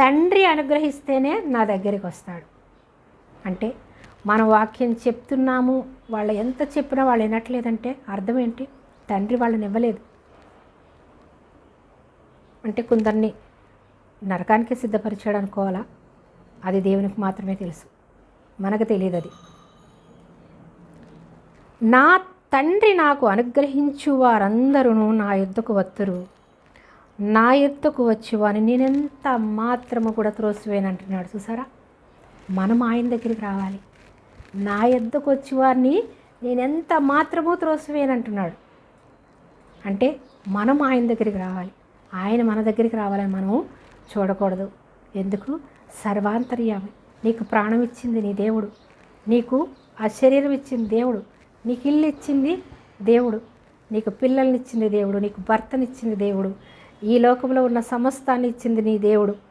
తండ్రి అనుగ్రహిస్తేనే నా దగ్గరికి వస్తాడు. అంటే మన వాక్యం చెప్తున్నాము వాళ్ళు ఎంత చెప్పినా వాళ్ళు వినట్లేదంటే అర్థం ఏంటి? తండ్రి వాళ్ళని ఇవ్వలేదు. అంటే కొందరిని నరకానికి సిద్ధపరిచాడు అనుకోవాలా? అది దేవునికి మాత్రమే తెలుసు. మనకు తెలియదు అది. నా తండ్రి నాకు అనుగ్రహించు వారందరూ నా యుద్ధకు వత్తురు. నా ఎత్తుకు వచ్చి వారిని నేనెంత మాత్రము కూడా త్రోసివేనంటున్నాడు చూసారా? మనం ఆయన దగ్గరికి రావాలి. నా ఎద్దుకు వచ్చి వారిని నేనెంత మాత్రమూ త్రోసివేనంటున్నాడు. అంటే మనం ఆయన దగ్గరికి రావాలి. ఆయన మన దగ్గరికి రావాలని మనం చూడకూడదు. ఎందుకు? సర్వాంతర్యామి. నీకు ప్రాణం ఇచ్చింది నీ దేవుడు. నీకు ఆ శరీరం ఇచ్చింది దేవుడు. నీకు ఇల్లు ఇచ్చింది దేవుడు. నీకు పిల్లల్ని ఇచ్చింది దేవుడు. నీకు భర్తనిచ్చింది దేవుడు. ఈ లోకంలో ఉన్న సమస్తాన్ని ఇచ్చింది నీ దేవుడు.